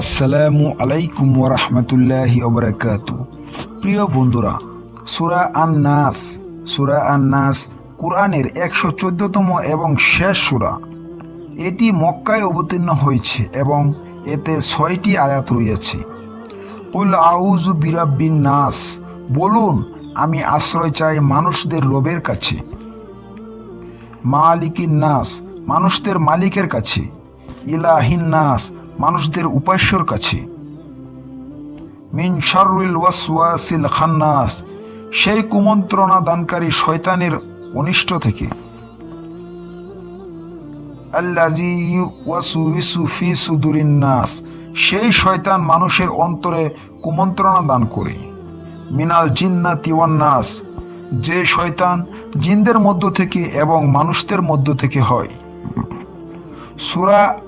আসসালামু আলাইকুম ওরহমতুল্লাহি ওবরাকাত প্রিয় বন্ধুরা, সুরা আন নাস সুরা আন নাস কোরআনের একশো চোদ্দতম এবং শেষ সুরা। এটি মক্কায় অবতীর্ণ হয়েছে এবং এতে ছয়টি আয়াত রয়েছে। উল আউজু বিরাব্বিন নাস, বলুন, আমি আশ্রয় চাই মানুষদের রবের কাছে। মালিকিন নাস, মানুষদের মালিকের কাছে। ইলাহিন নাস মানুষদের উপাস্যর কাছে। খান্নাস, সেই কুমন্ত্রণা দানকারী শয়তানের অনিষ্ট থেকে। নাস, সেই শয়তান মানুষের অন্তরে কুমন্ত্রণা দান করে। মিনাল জিন্না ওয়ান নাস, যে শয়তান জিনদের মধ্য থেকে এবং মানুষদের মধ্য থেকে হয়। সুরা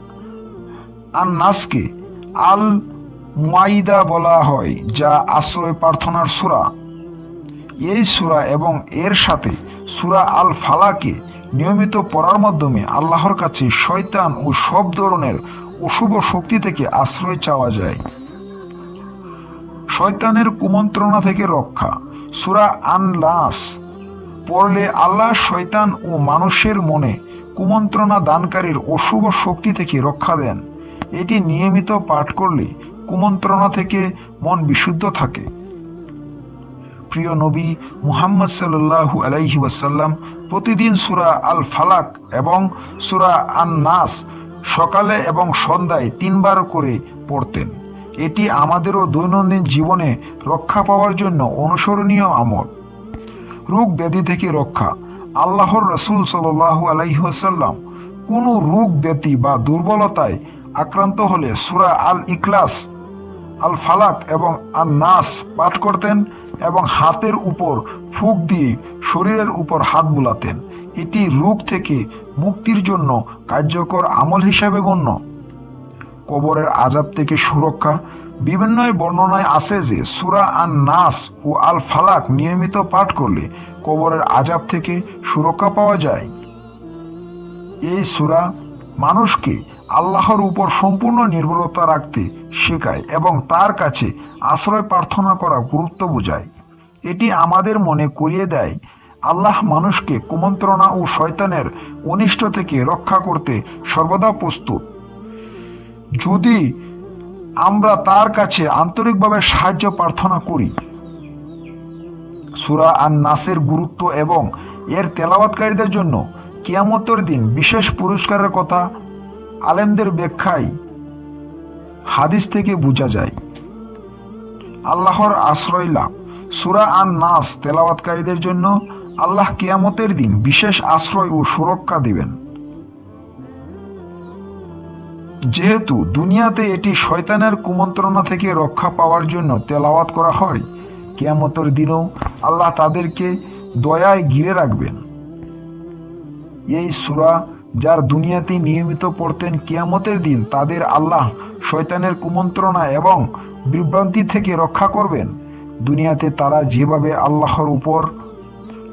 আর নাসকে আল মুয়াইদা বলা হয়, যা আশ্রয় প্রার্থনার সুরা। এই সুরা এবং এর সাথে সুরা আল ফালাকে নিয়মিত পড়ার মাধ্যমে আল্লাহর কাছে শয়তান ও সব ধরনের অশুভ শক্তি থেকে আশ্রয় চাওয়া যায়। শয়তানের কুমন্ত্রণা থেকে রক্ষা। সুরা আন লাস পড়লে আল্লাহ শয়তান ও মানুষের মনে কুমন্ত্রণা দানকারীর অশুভ শক্তি থেকে রক্ষা দেন। এটি নিয়মিত পাঠ করলে কুমন্ত্রণা থেকে মন বিশুদ্ধ থাকে। প্রিয় নবী মুহাম্মদ সাল্লাল্লাহু আলাইহি ওয়াসাল্লাম প্রতিদিন সুরা আল ফালাক এবং সুরা আন নাস সকালে এবং সন্ধ্যায় তিনবার করে পড়তেন। এটি আমাদেরও দৈনন্দিন জীবনে রক্ষা পাওয়ার জন্য অনুসরণীয় আমল। রোগ ব্যাধি থেকে রক্ষা। আল্লাহর রসুল সাল্লাহু আলাইসাল্লাম কোনো রোগ ব্যাধি বা দুর্বলতায় আক্রান্ত হলে সুরা আল ইকলাস আল ফালাক এবং আল নাস পাঠ করতেন এবং হাতের উপর ফুক দিয়ে শরীরের উপর হাত বুলাতেন। এটি রোগ থেকে মুক্তির জন্য কার্যকর আমল হিসাবে গণ্য। কবরের আজাব থেকে সুরক্ষা। বিভিন্ন বর্ণনায় আছে যে সুরা আন নাস ও আল ফালাক নিয়মিত পাঠ করলে কবরের আজাব থেকে সুরক্ষা পাওয়া যায়। এই সুরা মানুষকে আল্লাহর উপর সম্পূর্ণ নির্ভরতা রাখতে শেখায় এবং তার কাছে আশ্রয় প্রার্থনা করা গুরুত্ব বোঝায়। এটি আমাদের মনে করিয়ে দেয়, আল্লাহ মানুষকে কুমন্ত্রণা ও শয়তানের অনিষ্ট থেকে রক্ষা করতে সর্বদা প্রস্তুত। যদি আমরা তার কাছে আন্তরিকভাবে সাহায্য প্রার্থনা করি, সুরা আর নাসের গুরুত্ব এবং এর তেলাওয়াতকারীদের জন্য কিয়ামতের দিন বিশেষ পুরস্কারের কথা আলেমদের ব্যাখ্যায় হাদিস থেকে বোঝা যায়। আল্লাহর আশ্রয় লাভ। সুরা আন নাস তেলাওয়াতকারীদের জন্য আল্লাহ কিয়ামতের দিন বিশেষ আশ্রয় ও সুরক্ষা দিবেন। যেহেতু দুনিয়াতে এটি শয়তানের কুমন্ত্রণা থেকে রক্ষা পাওয়ার জন্য তেলাওয়াত করা হয়, কেয়ামতের দিনও আল্লাহ তাদেরকে দয়ায় ঘিরে রাখবেন। এই সুরা যার দুনিয়াতে নিয়মিত পড়তেন কিয়ামতের দিন, তাদের আল্লাহ শয়তানের কুমন্ত্রণা এবং বিভ্রান্তি থেকে রক্ষা করবেন। দুনিয়াতে তারা যেভাবে আল্লাহর উপর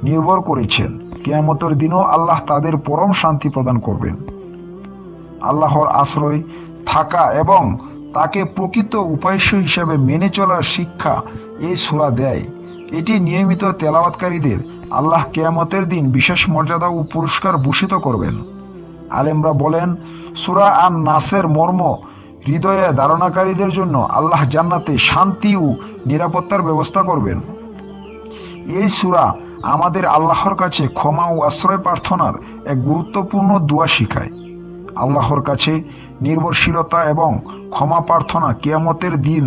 নির্ভর করেছেন, কেয়ামতের দিনও আল্লাহ তাদের পরম শান্তি প্রদান করবেন। আল্লাহর আশ্রয়, থাকা এবং তাকে প্রকৃত উপাস্য হিসাবে মেনে চলার শিক্ষা এই সুরা দেয়। এটি নিয়মিত তেলাওয়াতকারীদের আল্লাহ কেয়ামতের দিন বিশেষ মর্যাদা ও পুরস্কার ভূষিত করবেন। আলেমরা বলেন, সুরা আন নাসের মর্ম হৃদয়ে ধারণাকারীদের জন্য আল্লাহ জান্নাতে শান্তি ও নিরাপত্তার ব্যবস্থা করবেন। এই সুরা আমাদের আল্লাহর কাছে ক্ষমা ও আশ্রয় প্রার্থনার এক গুরুত্বপূর্ণ দোয়া শিখায়। আল্লাহর কাছে নির্ভরশীলতা এবং ক্ষমা প্রার্থনা কেয়ামতের দিন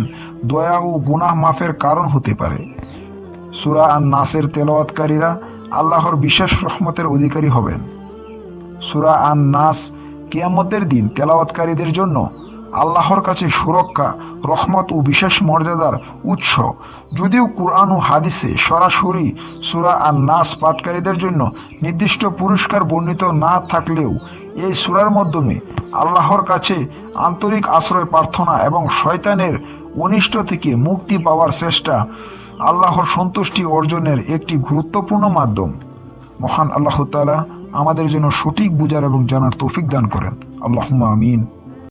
দয়া ও গুনাহ মাফের কারণ হতে পারে। সুরা আর নাসের তেলাওয়াতকারীরা আল্লাহর বিশেষ রহমতের অধিকারী হবেন। সুরা আন নাস কেয়ামতের দিন তেলাওয়াতকারীদের জন্য আল্লাহর কাছে সুরক্ষা, রহমত ও বিশেষ মর্যাদার উৎস। যদিও কোরআন ও হাদিসে সরাসরি সুরা আর নাস পাঠকারীদের জন্য নির্দিষ্ট পুরস্কার বর্ণিত না থাকলেও এই সুরার মাধ্যমে আল্লাহর কাছে আন্তরিক আশ্রয়, প্রার্থনা এবং শয়তানের অনিষ্ট থেকে মুক্তি পাওয়ার চেষ্টা আল্লাহর সন্তুষ্টি অর্জনের একটি গুরুত্বপূর্ণ মাধ্যম। মহান আল্লাহ তালা আমাদের জন্য সঠিক বুঝার এবং জানার তৌফিক দান করেন। আল্লাহ আমিন।